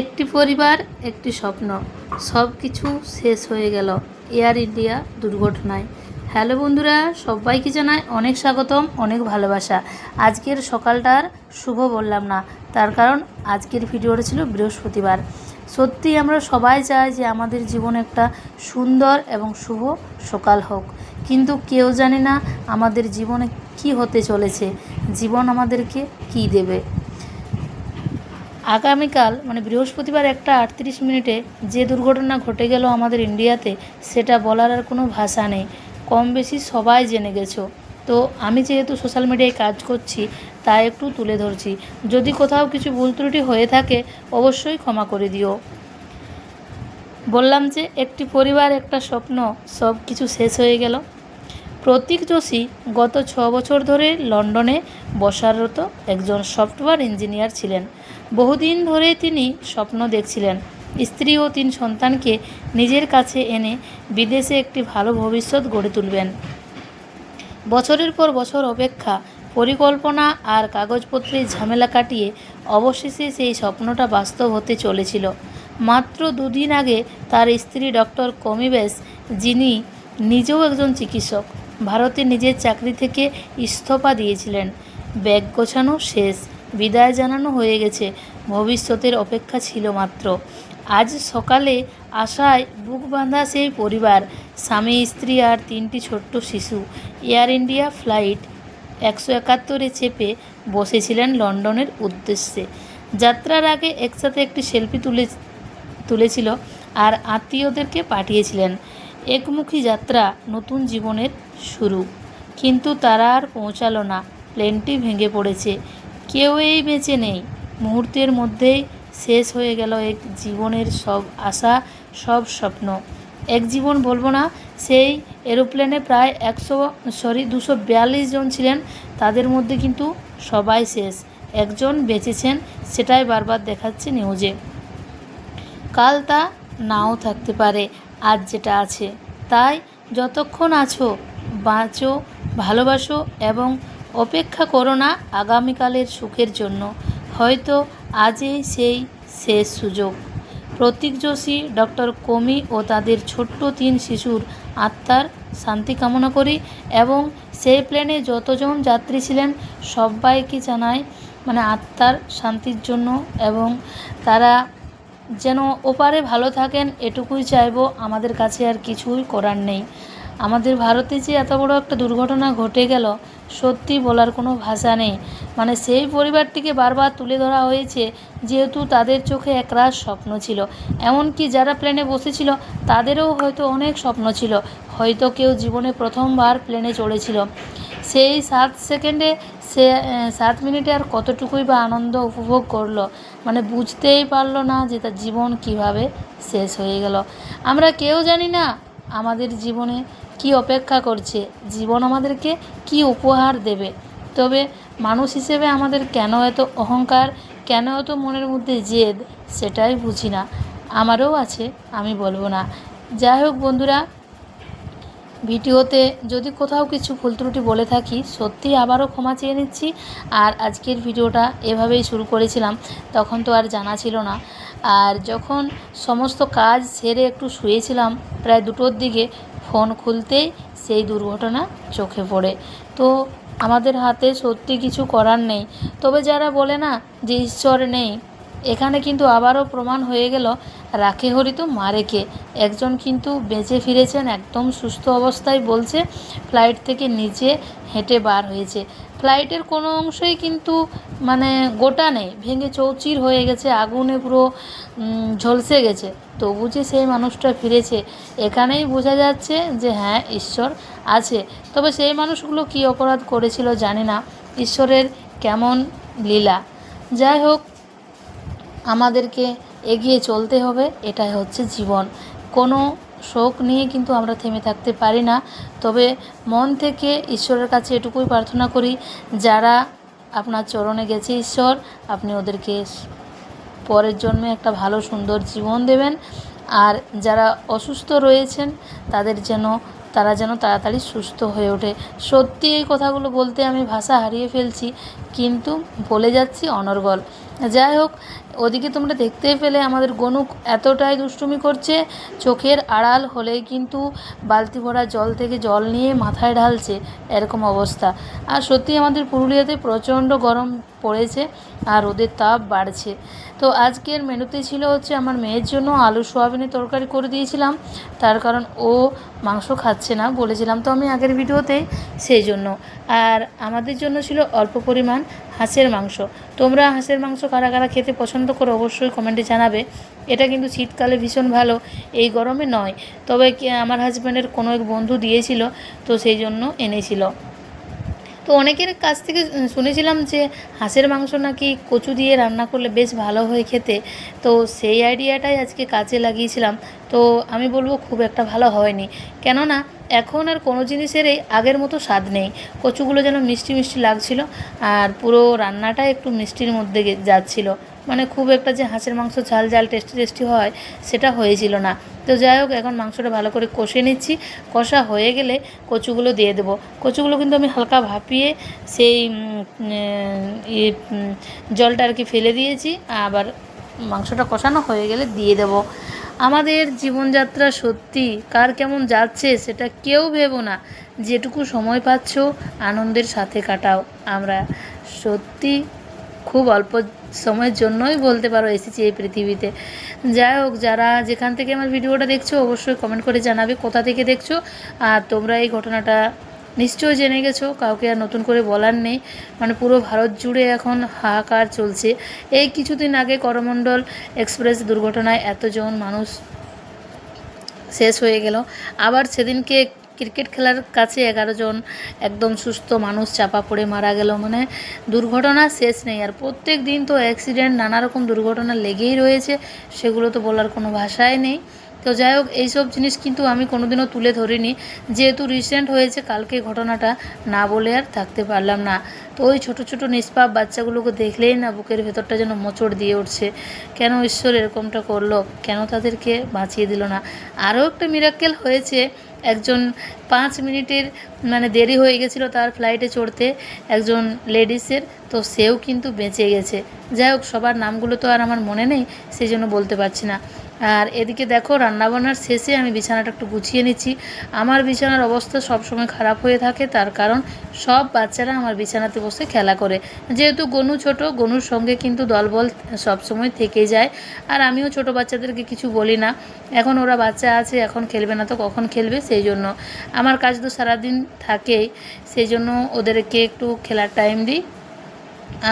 একটি পরিবার, একটি স্বপ্ন সব কিছু শেষ হয়ে গেল এয়ার ইন্ডিয়া দুর্ঘটনায়। হ্যালো বন্ধুরা, সবাইকে জানায় অনেক স্বাগতম, অনেক ভালোবাসা। আজকের সকালটার শুভ বললাম না, তার কারণ আজকের ভিডিওটা ছিল বৃহস্পতিবার। সত্যি আমরা সবাই চাই যে আমাদের জীবন একটা সুন্দর এবং শুভ সকাল হোক। কিন্তু কেউ জানে না আমাদের জীবনে কি হতে চলেছে, জীবন আমাদেরকে কি দেবে। আগামীকাল মানে বৃহস্পতিবার একটা আটত্রিশ মিনিটে যে দুর্ঘটনা ঘটে গেল আমাদের ইন্ডিয়াতে, সেটা বলার আর কোনো ভাষা নেই। কম বেশি সবাই জেনে গেছো। তো আমি যেহেতু সোশ্যাল মিডিয়ায় কাজ করছি তা একটু তুলে ধরছি। যদি কোথাও কিছু ভুল ত্রুটি হয়ে থাকে, অবশ্যই ক্ষমা করে দিও। বললাম যে একটি পরিবার, একটা স্বপ্ন, সব কিছু শেষ হয়ে গেল। প্রতীক যোশী গত ছ বছর ধরে লন্ডনে বসারত একজন সফটওয়্যার ইঞ্জিনিয়ার ছিলেন। বহুদিন ধরে তিনি স্বপ্ন দেখছিলেন। স্ত্রী ও তিন সন্তানকে নিজের কাছে এনে বিদেশে একটি ভালো ভবিষ্যৎ গড়ে তুলবেন। বছরের পর বছর অপেক্ষা পরিকল্পনা আর কাগজপত্রের ঝামেলা কাটিয়ে অবশেষে সেই স্বপ্নটা বাস্তব হতে চলেছিল। মাত্র দুদিন আগে তার স্ত্রী ডক্টর কমিবেশ, যিনি নিজেও একজন চিকিৎসক, ভারতে নিজের চাকরি থেকে ইস্তফা দিয়েছিলেন। ব্যাগ গোছানো শেষ। বিদায় জানানো হয়ে গেছে। ভবিষ্যতের অপেক্ষা ছিল মাত্র। আজ সকালে আশায় বুক বাঁধা সেই পরিবার, স্বামী, স্ত্রী আর তিনটি ছোট্ট শিশু। এয়ার ইন্ডিয়া ফ্লাইট একশো একাত্তরে চেপে বসেছিলেন লন্ডনের উদ্দেশ্যে। যাত্রার আগে একসাথে একটি সেলফি তুলে, তুলেছিল আর আত্মীয়দেরকে পাঠিয়েছিলেন। একমুখী যাত্রা নতুন জীবনের শুরু। কিন্তু তারা আর পৌঁছালো না। প্লেনটি ভেঙে পড়েছে। কেউ এই বেঁচে নেই। মুহূর্তের মধ্যেই শেষ হয়ে গেল এক জীবনের সব আশা, সব স্বপ্ন। এক জীবন বলব না, সেই এরোপ্লেনে প্রায় একশো, সরি, দুশো বিয়াল্লিশ জন ছিলেন। তাদের মধ্যে কিন্তু সবাই শেষ। একজন বেঁচেছেন, সেটাই বারবার দেখাচ্ছে নিউজে। কাল তা নাও থাকতে পারে, আজ যেটা আছে। তাই যতক্ষণ আছো, বাঁচো, ভালোবাসো এবং অপেক্ষা করো না আগামীকালের সুখের জন্য। হয়তো আজই সেই শেষ সুযোগ। প্রতীক যোশী, ডক্টর কমি ও তাদের ছোট্ট তিন শিশুর আত্মার শান্তি কামনা করি এবং সেই প্লেনে যতজন যাত্রী ছিলেন, সবাইকে জানাই মানে আত্মার শান্তির জন্য এবং তারা যেন ওপারে ভালো থাকেন, এটুকুই চাইব। আমাদের কাছে আর কিছুই করার নেই। আমাদের ভারতে যে এত বড় একটা দুর্ঘটনা ঘটে গেল সত্যি বলার কোনো ভাষা নেই। মানে সেই পরিবারটিকে বারবার তুলে ধরা হয়েছে যেহেতু তাদের চোখে একরাশ স্বপ্ন ছিল। এমনকি যারা প্লেনে বসেছিল, তাদেরও হয়তো অনেক স্বপ্ন ছিল। হয়তো কেউ জীবনে প্রথমবার প্লেনে চড়েছিল। সেই সাত সেকেন্ডে সে সাত মিনিটে আর কতটুকুই বা আনন্দ উপভোগ করল মানে বুঝতেই পারল না যে তার জীবন কীভাবে শেষ হয়ে গেল। আমরা কেউ জানি না আমাদের জীবনে কি অপেক্ষা করছে? জীবন আমাদেরকে কি উপহার দেবে? তবে মানুষ হিসেবে আমাদের কেন এত অহংকার, কেন এত মনের মধ্যে জেদ, সেটাই বুঝি না। আমারও আছে, আমি বলব না। যাই হোক বন্ধুরা, ভিডিওতে যদি কোথাও কিছু ভুল ত্রুটি বলে থাকি, সত্যি আবারও ক্ষমা চেয়ে নিচ্ছি। আর আজকের ভিডিওটা এভাবেই শুরু করেছিলাম, তখন তো আর জানা ছিল না। আর যখন সমস্ত কাজ সেরে একটু শুয়েছিলাম, প্রায় দুটোর দিকে ফোন খুলতেই সেই দুর্ঘটনা চোখে পড়ে। তো আমাদের হাতে সত্যি কিছু করার নেই। তবে যারা বলে না যে ঈশ্বর নেই, এখানে কিন্তু আবারও প্রমাণ হয়ে গেল রাখে হরি তো মারেকে। একজন কিন্তু বেঁচে ফিরেছেন, একদম সুস্থ অবস্থায় বলছে, ফ্লাইট থেকে নিচে হেঁটে বার হয়েছে। ফ্লাইটের কোনো অংশই কিন্তু মানে গোটা নেই, ভেঙে চৌচির হয়ে গেছে, আগুনে পুরো ঝলসে গেছে। তবু যে সেই মানুষটা ফিরেছে, এখানেই বোঝা যাচ্ছে যে হ্যাঁ ঈশ্বর আছে। তবে সেই মানুষগুলো কী অপরাধ করেছিল জানি না। ঈশ্বরের কেমন লীলা। যাই হোক, আমাদেরকে এগিয়ে চলতে হবে, এটাই হচ্ছে জীবন। কোনো শোক নিয়ে কিন্তু আমরা থেমে থাকতে পারি না। তবে মন থেকে ঈশ্বরের কাছে এটুকুই প্রার্থনা করি, যারা আপনার চরণে গেছে ঈশ্বর, আপনি ওদেরকে পরের জন্মে একটা ভালো, সুন্দর জীবন দেবেন। আর যারা অসুস্থ রয়েছেন, তাদের যেন, তারা যেন তাড়াতাড়ি সুস্থ হয়ে ওঠে। সত্যি এই কথাগুলো বলতে আমি ভাষা হারিয়ে ফেলছি, কিন্তু বলে যাচ্ছি অনর্গল। যাই হোক, ওদিকে তোমরা দেখতেই পেলে আমাদের গনুক এতটাই দুষ্টুমি করছে, চোখের আড়াল হলেই কিন্তু বালতি ভরা জল থেকে জল নিয়ে মাথায় ঢালছে, এরকম অবস্থা। আর সত্যি আমাদের পুরুলিয়াতে প্রচণ্ড গরম পড়েছে আর রোদের তাপ বাড়ছে। তো আজকের মেনুতে ছিল হচ্ছে আমার মেয়ের জন্য আলু সোয়াবিনের তরকারি করে দিয়েছিলাম, তার কারণ ও মাংস খাচ্ছে না বলেছিলাম তো আমি আগের ভিডিওতেই, সেই জন্য। আর আমাদের জন্য ছিল অল্প পরিমাণ হাঁসের মাংস। তোমরা হাঁসের মাংস কারা কারা খেতে পছন্দ করো অবশ্যই কমেন্টে জানাবে। এটা কিন্তু শীতকালে ভীষণ ভালো, এই গরমে নয়। তবে আমার হাজব্যান্ডের কোনো এক বন্ধু দিয়েছিল, তো সেই জন্য এনেছিল। তো অনেকের কাছ থেকে শুনেছিলাম যে হাঁসের মাংস নাকি কচু দিয়ে রান্না করলে বেশ ভালো হয় খেতে। তো সেই আইডিয়াটাই আজকে কাজে লাগিয়েছিলাম। তো আমি বলব খুব একটা ভালো হয়নি। কেননা এখন আর কোনো জিনিসেরই আগের মতো স্বাদ নেই। কচুগুলো যেন মিষ্টি মিষ্টি লাগছিল আর পুরো রান্নাটা একটু মিষ্টির মধ্যে যাচ্ছিল যাচ্ছিল। মানে খুব একটা যে হাঁসের মাংস ঝাল ঝাল টেস্টি টেস্টি হয়, সেটা হয়েছিল না। তো যাই হোক, এখন মাংসটা ভালো করে কষে নিচ্ছি। কষা হয়ে গেলে কচুগুলো দিয়ে দেবো। কচুগুলো কিন্তু আমি হালকা ভাপিয়ে সেই জলটা আর কি ফেলে দিয়েছি। আবার মাংসটা কষানো হয়ে গেলে দিয়ে দেবো। আমাদের জীবনযাত্রা সত্যি কার কেমন যাচ্ছে সেটা কেউ ভেবো না। যেটুকু সময় পাচ্ছ, আনন্দের সাথে কাটাও। আমরা সত্যি খুব অল্প সময়ের জন্যই বলতে পারো এসেছি এই পৃথিবীতে। যাই হোক, যারা যেখান থেকে আমার ভিডিওটা দেখছ, অবশ্যই কমেন্ট করে জানাবে কোথা থেকে দেখছ। আর তোমরা এই ঘটনাটা নিশ্চয়ই জেনে গেছো, কাউকে আর নতুন করে বলার নেই। মানে পুরো ভারত জুড়ে এখন হাহাকার চলছে। এই কিছুদিন আগে করমণ্ডল এক্সপ্রেস দুর্ঘটনায় এতজন মানুষ শেষ হয়ে গেল। আবার সেদিনকে ক্রিকেট খেলার কাছে এগারো জন একদম সুস্থ মানুষ চাপা পড়ে মারা গেল। মানে দুর্ঘটনা শেষ নেই। আর প্রত্যেক দিন তো অ্যাক্সিডেন্ট নানা রকম দুর্ঘটনা লেগেই রয়েছে, সেগুলো তো বলার কোনো ভাষাই নেই। তো যাই হোক, এইসব জিনিস কিন্তু আমি কোনোদিনও তুলে ধরিনি। যেহেতু রিসেন্ট হয়েছে, কালকে ঘটনাটা না বলে আর থাকতে পারলাম না। তো ওই ছোটো ছোটো নিষ্পাপ বাচ্চাগুলোকে দেখলেই না বুকের ভেতরটা যেন মোচড় দিয়ে উঠছে। কেন ঈশ্বর এরকমটা করল? কেন তাদেরকে বাঁচিয়ে দিল না? আরও একটা মিরাক্কেল হয়েছে। একজন পাঁচ মিনিটের মানে দেরি হয়ে গেছিল তার ফ্লাইটে চড়তে একজন লেডিসের তো সেও কিন্তু বেঁচে গেছে। যাই হোক, সবার নামগুলো তো আর আমার মনে নেই, সেই জন্য বলতে পারছি না। আর এদিকে দেখো, রান্নাবান্নার শেষে আমি বিছানাটা একটু গুছিয়ে নিচ্ছি। আমার বিছানার অবস্থা সবসময় খারাপ হয়ে থাকে, তার কারণ সব বাচ্চারা আমার বিছানাতে বসে খেলা করে। যেহেতু গনু ছোট, গনুর সঙ্গে কিন্তু দলবল সবসময় থেকে যায়। আর আমিও ছোট বাচ্চাদেরকে কিছু বলি না। এখন ওরা বাচ্চা আছে, এখন খেলবে না তো কখন খেলবে সেই জন্য। আমার কাজ তো সারাদিন থাকেই, সেই জন্য ওদেরকে একটু খেলার টাইম দিই।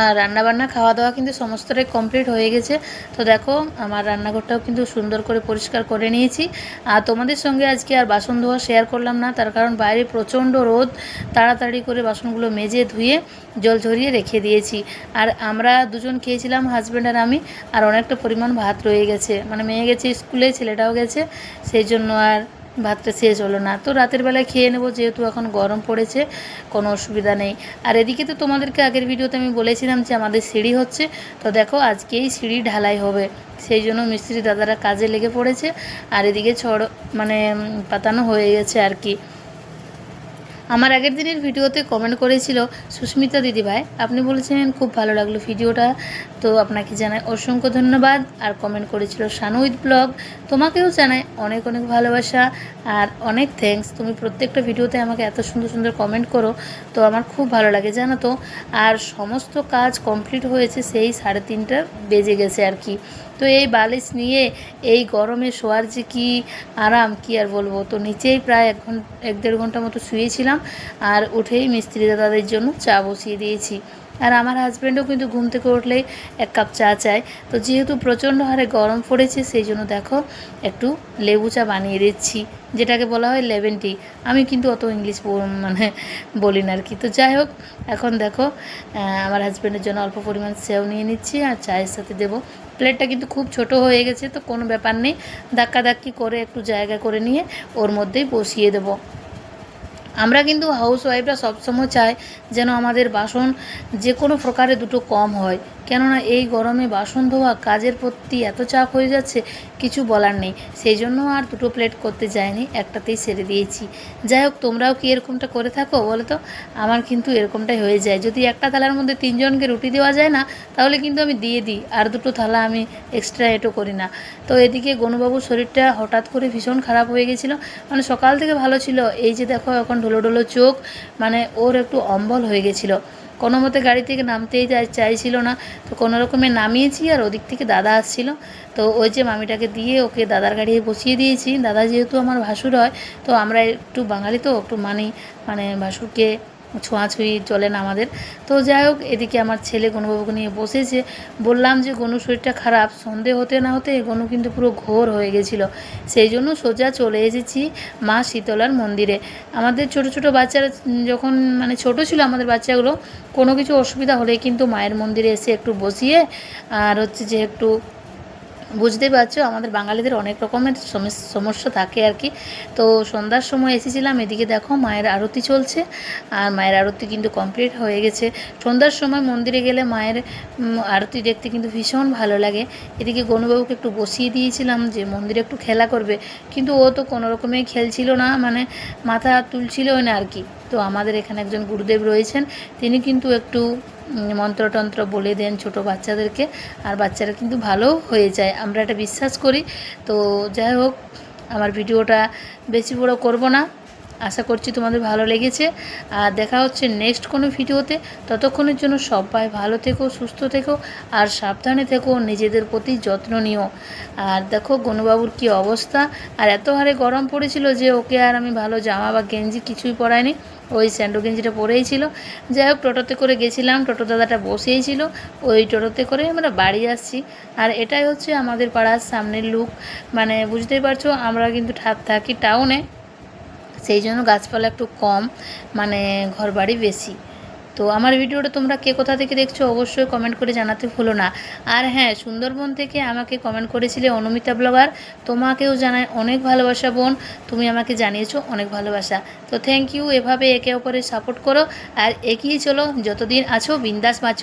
আর রান্নাবান্না খাওয়া দাওয়া কিন্তু সমস্তটাই কমপ্লিট হয়ে গেছে। তো দেখো, আমার রান্নাঘরটাও কিন্তু সুন্দর করে পরিষ্কার করে নিয়েছি। আর তোমাদের সঙ্গে আজকে আর বাসন ধোয়া শেয়ার করলাম না, তার কারণ বাইরে প্রচণ্ড রোদ। তাড়াতাড়ি করে বাসনগুলো মেজে ধুয়ে জল ঝরিয়ে রেখে দিয়েছি। আর আমরা দুজন খেয়েছিলাম হাজব্যান্ড আর আমি, আর অনেকটা পরিমাণ ভাত রয়ে গেছে। মানে মেয়ে গেছে স্কুলে, ছেলেটাও গেছে। সেই জন্য আর ভাতটা শেষ হলো না। তো রাতের বেলায় খেয়ে নেব, যেহেতু এখন গরম পড়েছে, কোনো অসুবিধা নেই। আর এদিকে তো তোমাদেরকে আগের ভিডিওতে আমি বলেছিলাম যে আমাদের সিঁড়ি হচ্ছে, তো দেখো আজকেই সিঁড়ি ঢালাই হবে। সেই জন্য মিস্ত্রি দাদারা কাজে লেগে পড়েছে, আর এদিকে ছড় মানে পাতানো হয়ে গেছে আর কি। আমার আগের দিনের ভিডিওতে কমেন্ট করেছিল সুস্মিতা দিদিভাই। আপনি বলেছিলেন, খুব ভালো লাগল ভিডিওটা। তো আপনাকে জানাই অসংখ্য ধন্যবাদ। আর কমেন্ট করেছিল উইথ ব্লগ। তোমাকেও জানাই অনেক অনেক ভালোবাসা। আর অনেক থ্যাঙ্কস তুমি প্রত্যেকটা ভিডিওতে আমাকে এত সুন্দর সুন্দর কমেন্ট করো। তো আমার খুব ভালো লাগে, জানো তো? আর সমস্ত কাজ কমপ্লিট হয়েছে সেই সাড়ে তিনটা বেজে গেছে আর কি। তো এই বালিশ নিয়ে এই গরমে শোয়ার যে কি আরাম, কি আর বলব? তো নিচেই প্রায় এক ঘণ্টা এক দেড় ঘণ্টা মতো শুয়েছিলাম আর উঠেই মিস্ত্রি দাদাদের জন্য চা বসিয়ে দিয়েছি। আর আমার হাজব্যান্ডও কিন্তু ঘুম থেকে উঠলেই এক কাপ চা চায়। তো যেহেতু প্রচণ্ড হারে গরম পড়েছে, সেই জন্য দেখো, একটু লেবু চা বানিয়ে দিচ্ছি, যেটাকে বলা হয় লেমন টি। আমি কিন্তু অত ইংলিশ মানে বলি না আর কি। তো যাই হোক, এখন দেখো আমার হাজব্যান্ডের জন্য অল্প পরিমাণ সেও নিয়ে নিচ্ছি আর চায়ের সাথে দেবো। প্লেটটা কিন্তু খুব ছোট হয়ে গেছে, তো কোনো ব্যাপার নেই। ধাক্কাধাক্কি করে একটু জায়গা করে নিয়ে ওর মধ্যেই বসিয়ে দেবো। আমরা কিন্তু হাউস ওয়াইফরা সবসময় চাই যেন আমাদের বাসন যে কোনো প্রকারে দুটো কম হয়। কেননা এই গরমে বাসন ধোয়া কাজের প্রতি এত চাপ হয়ে যাচ্ছে, কিছু বলার নেই। সেই জন্য আর দুটো প্লেট করতে যাইনি, একটাতেই সেরে দিয়েছি। যাই হোক, তোমরাও কি এরকমটা করে থাকো বলো তো? আমার কিন্তু এরকমটাই হয়ে যায়। যদি একটা থালার মধ্যে তিনজনকে রুটি দেওয়া যায় না, তাহলে কিন্তু আমি দিয়ে দিই, আর দুটো থালা আমি এক্সট্রা এটো করি না। তো এদিকে গনুবাবুর শরীরটা হঠাৎ করে ভীষণ খারাপ হয়ে গেছিল। মানে সকাল থেকে ভালো ছিল। এই যে দেখো, এখন ঢোলো ঢোলো চোখ মানে ওর একটু অম্বল হয়ে গেছিল। কোনো মতে গাড়ি থেকে নামতেই চাই চাইছিল না। তো কোনো রকমে নামিয়েছি আর ওদিক থেকে দাদা আসছিল। তো ওই যে মামিটাকে দিয়ে ওকে দাদার গাড়ি বসিয়ে দিয়েছি। দাদা যেহেতু আমার ভাসুর হয়, তো আমরা একটু বাঙালি তো, একটু মানি মানে ভাসুরকে ছোঁয়াছুঁয়ি চলে না আমাদের। তো যাই হোক, এদিকে আমার ছেলে গনুবাবুকে নিয়ে বসেছে। বললাম যে গনু শরীরটা খারাপ, সন্ধে হতে না হতে গনু কিন্তু পুরো ঘোর হয়ে গেছিল। সেই জন্য সোজা চলে এসেছি মা শীতলার মন্দিরে। আমাদের ছোট ছোট বাচ্চারা যখন মানে ছোট ছিল আমাদের বাচ্চাগুলো, কোনো কিছু অসুবিধা হলে কিন্তু মায়ের মন্দিরে এসে একটু বসিয়ে, আর হচ্ছে যে একটু বুঝতেই পারছ, আমাদের বাঙালিদের অনেক রকমের সমস- সমস্যা থাকে আর কি। তো সন্ধ্যার সময় এসেছিলাম, এদিকে দেখো মায়ের আরতি চলছে, আর মায়ের আরতি কিন্তু কমপ্লিট হয়ে গেছে। সন্ধ্যার সময় মন্দিরে গেলে মায়ের আরতি দেখতে কিন্তু ভীষণ ভালো লাগে। এদিকে গনুবাবুকে একটু বসিয়ে দিয়েছিলাম যে মন্দিরে একটু খেলা করবে, কিন্তু ও তো কোনো রকমেই খেলছিল না মানে মাথা তুলছিলই না আর কি। তো আমাদের এখানে একজন গুরুদেব রয়েছেন। তিনি কিন্তু একটু মন্ত্রতন্ত্র বলে দেন ছোট বাচ্চাদেরকে, আর বাচ্চারা কিন্তু ভালো হয়ে যায়। আমরা এটা বিশ্বাস করি। তো যাই হোক, আমার ভিডিওটা বেশি বড় করব না। আশা করছি তোমাদের ভালো লেগেছে। আর দেখা হচ্ছে নেক্সট কোনো ভিডিওতে। ততক্ষণের জন্য সবাই ভালো থেকো, সুস্থ থেকো, আর সাবধানে থেকো, নিজেদের প্রতি যত্ন নিও। আর দেখো গনুবাবুর কি অবস্থা। আর এত হারে গরম পড়েছিল যে ওকে আর আমি ভালো জামা বা গেঞ্জি কিছুই পরাইনি। ওই স্যান্ডো গেঞ্জিটা পরেই ছিল। যাই হোক, টোটোতে করে গেছিলাম, টোটো দাদাটা বসেই ছিল। ওই টোটোতে করে আমরা বাড়ি আসছি। আর এটাই হচ্ছে আমাদের পাড়ার সামনের লুক। মানে বুঝতেই পারছ, আমরা কিন্তু থাকি টাউনে সেই জন্য গাছপালা একটু কম মানে ঘরবাড়ি বেশি। তো আমার ভিডিওটা তোমরা কে কোথা থেকে দেখছ অবশ্যই কমেন্ট করে জানাতে ভুলো না। আর হ্যাঁ সুন্দরবন থেকে আমাকে কমেন্ট করেছিলে অনুমিতা ব্লগার। তোমাকেও জানাই অনেক ভালোবাসা বোন। তুমি আমাকে জানিয়েছো অনেক ভালোবাসা। তো থ্যাংক ইউ এভাবে একে অপরের সাপোর্ট করো। আর এগিয়ে চলো, যতদিন আছো, বিন্দাস বাঁচো।